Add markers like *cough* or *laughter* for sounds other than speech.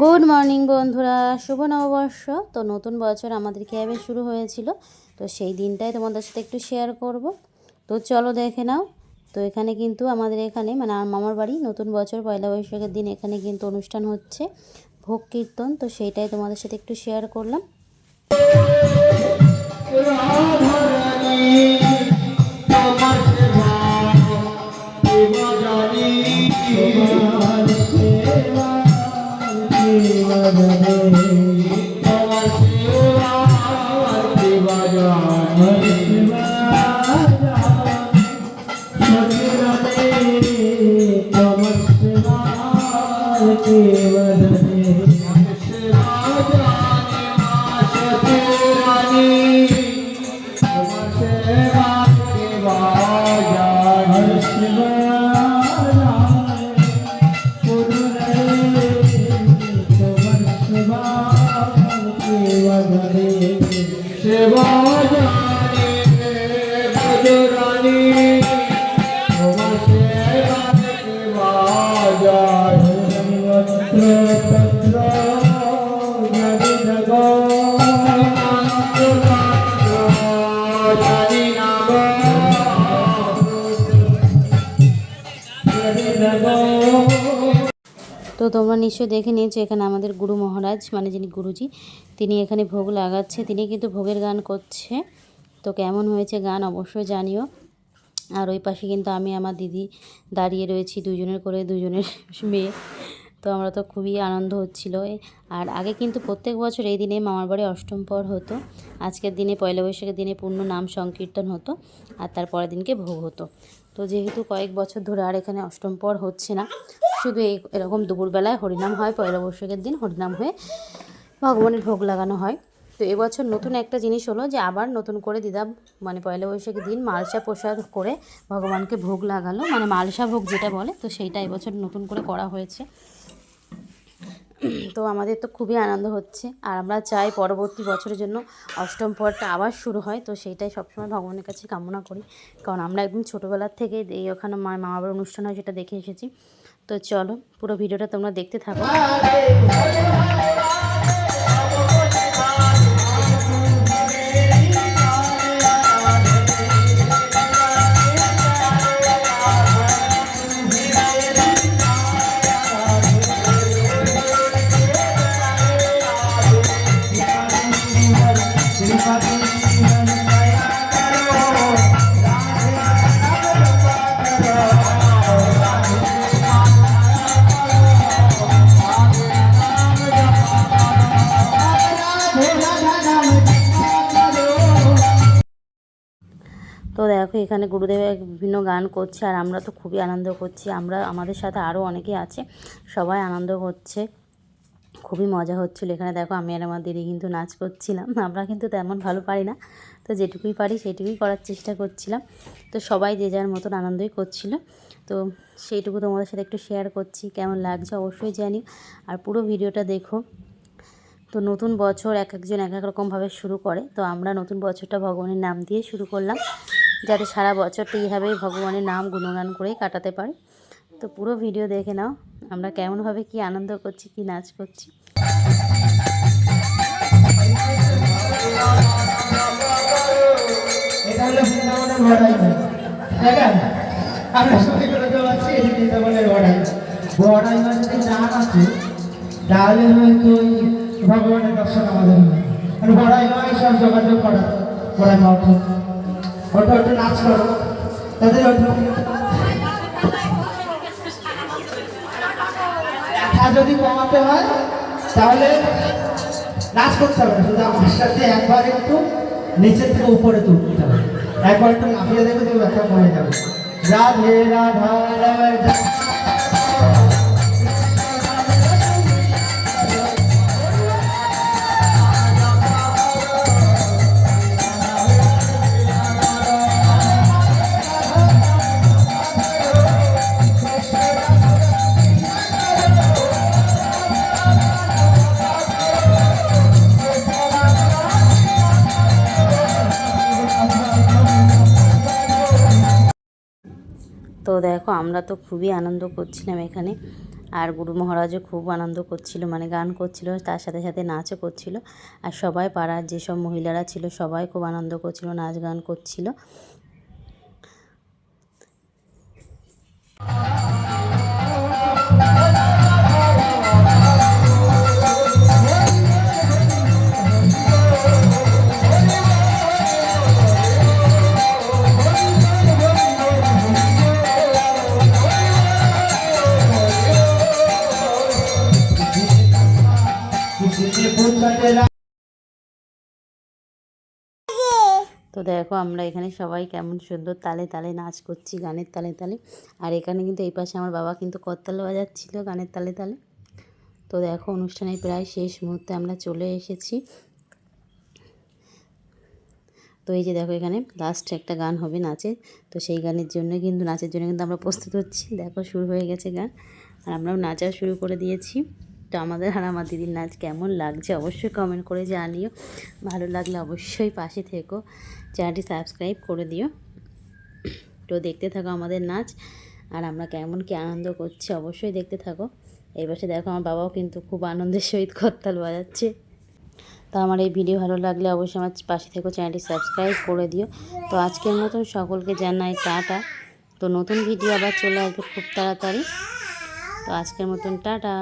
Good morning বন্ধুরা। শুভ নববর্ষ। তো নতুন বছর আমাদের ক্যাবে শুরু হয়েছিল। তো সেই দিনটাই তোমাদের সাথে একটু শেয়ার করব। তো চলো দেখে নাও। তো এখানে কিন্তু আমাদের এখানে মানে মামার বাড়ি, নতুন বছর, পয়লা বৈশাখের দিন এখানে কিন্তু অনুষ্ঠান হচ্ছে। ভোগ কীর্তন। তো সেইটাই তোমাদের সাথে একটু শেয়ার করলাম। ಸಾಧನೆ তো তোমরা নিশ্চয়ই দেখে নিয়েছো এখানে আমাদের গুরু মহারাজ মানে যিনি গুরুজি তিনি এখানে ভোগ লাগাচ্ছে, তিনি কিন্তু ভোগের গান করছে। তো কেমন হয়েছে গান অবশ্যই জানিও। আর ওই পাশে কিন্তু আমি, আমার দিদি দাঁড়িয়ে রয়েছি দুজনের করে, দুজনের মেয়ে। তো আমরা তো খুবই আনন্দ হচ্ছিল। আর আগে কিন্তু প্রত্যেক বছর এই দিনে মামার বাড়ি অষ্টম পর হতো। আজকের দিনে, পয়লা বৈশাখের দিনে পূর্ণ নাম সংকীর্তন হতো আর তার পরের দিনকে ভোগ হতো। তো যেহেতু কয়েক বছর ধরে আর এখানে অষ্টম পর হচ্ছে না, শুধু এই, এরকম দুপুরবেলায় হরিনাম হয়, পয়লা বৈশাখের দিন হরিনাম হয়ে ভগবানের ভোগ লাগানো হয়। তো এবছর নতুন একটা জিনিস হলো যে আবার নতুন করে দিদা মানে পয়লা বৈশাখের দিন মালসা প্রসাদ করে ভগবানকে ভোগ লাগালো। মানে মালসা ভোগ যেটা বলে, তো সেইটা এবছর নতুন করে করা হয়েছে। তো আমাদের তো খুবই আনন্দ হচ্ছে। আর আমরা চাই পরবর্তী বছরের জন্য অষ্টম পরটা আবার শুরু হয়। তো সেইটাই সবসময় ভগবানের কাছে কামনা করি। কারণ আমরা একদম ছোটোবেলার থেকে এই ওখানে মা বাবার অনুষ্ঠান হয় সেটা দেখে এসেছি। তো চলো পুরো ভিডিওটা তোমরা দেখতে থাকো। তো দেখো, এখানে গুরুদেব বিভিন্ন গান করছে আর আমরা তো খুবই আনন্দ করছি। আমরা, আমাদের সাথে আরও অনেকে আছে, সবাই আনন্দ করছে। খুবই মজা হচ্ছিল। এখানে দেখো, আমি আর আমার দিদি কিন্তু নাচ করছিলাম। *laughs* আমরা কিন্তু তেমন ভালো পারি না। তো যেটুকুই পারি, সেটুকুই করার চেষ্টা করছিলাম। তো সবাই যে যার মতন আনন্দই করছিল। তো সেইটুকু তোমাদের সাথে একটু শেয়ার করছি। কেমন লাগছে অবশ্যই জানি আর পুরো ভিডিওটা দেখো। তো নতুন বছর এক একজন এক এক রকমভাবে শুরু করে। তো আমরা নতুন বছরটা ভগবানের নাম দিয়ে শুরু করলাম। যাতে সারা বছরটা এইভাবেই ভগবানের নাম গুণগান করেই কাটাতে পারে তো পুরো ভিডিও দেখে নাও আমরা কেমনভাবে কি আনন্দ করছি কি নাচ করছি করে ভগবানের দর্শন আমাদের হয় বড়াই নয় সব যোগাযোগ করা বড়াই মা ওঠো ওঠো নাচ করো। তাদের ব্যথা যদি কমাতে হয়, তাহলে নাচ করতে হবে শুধু আমার সাথে একবার একটু নিচের থেকে উপরে তুলতে হবে। একবার একটু মাফিয়ে দেবে তুমি ব্যথা কমে যাবে। রাধে, রাধা রাধা। তো দেখো, আমরা তো খুবই আনন্দ করছিলাম এখানে। আর গুরু মহারাজও খুব আনন্দ করছিল মানে গান করছিল, তার সাথে সাথে নাচও করছিল। আর সবাই পাড়ার যেসব মহিলারা ছিল, সবাই খুব আনন্দ করছিল, নাচ গান করছিল। তো দেখো আমরা এখানে সবাই কেমন সুন্দর তালে তালে নাচ করছি, গানের তালে তালে। আর এখানে কিন্তু এই পাশে আমার বাবা কিন্তু করতাল বাজাচ্ছিল গানের তালে তালে। তো দেখো অনুষ্ঠানের প্রায় শেষ মুহূর্তে আমরা চলে এসেছি। তো এই যে দেখো এখানে লাস্ট একটা গান হবে নাচে তো সেই গানের জন্য কিন্তু, নাচের জন্য কিন্তু আমরা প্রস্তুত হচ্ছি। দেখো শুরু হয়ে গেছে গান। আর আমরাও নাচা শুরু করে দিয়েছি। তো আমাদের আর আমার দিদির নাচ কেমন লাগছে অবশ্যই কমেন্ট করে জানিও। ভালো লাগলে অবশ্যই পাশে থেকো। চ্যানেলটি সাবস্ক্রাইব করে দিও। তো দেখতে থাকো আমাদের নাচ আর আমরা কেমন কি আনন্দ করছি অবশ্যই দেখতে থাকো। এই পাশে দেখো আমার বাবাও কিন্তু খুব আনন্দের সহিত করতাল বাজাচ্ছে। তো আমার এই ভিডিও ভালো লাগলে অবশ্যই আমার পাশে থেকো, চ্যানেলটি সাবস্ক্রাইব করে দিও। তো আজকের মতন সকলকে জানাই টাটা। তো নতুন ভিডিও আবার চলে আসবে খুব তাড়াতাড়ি। তো আজকের মতন টাটা।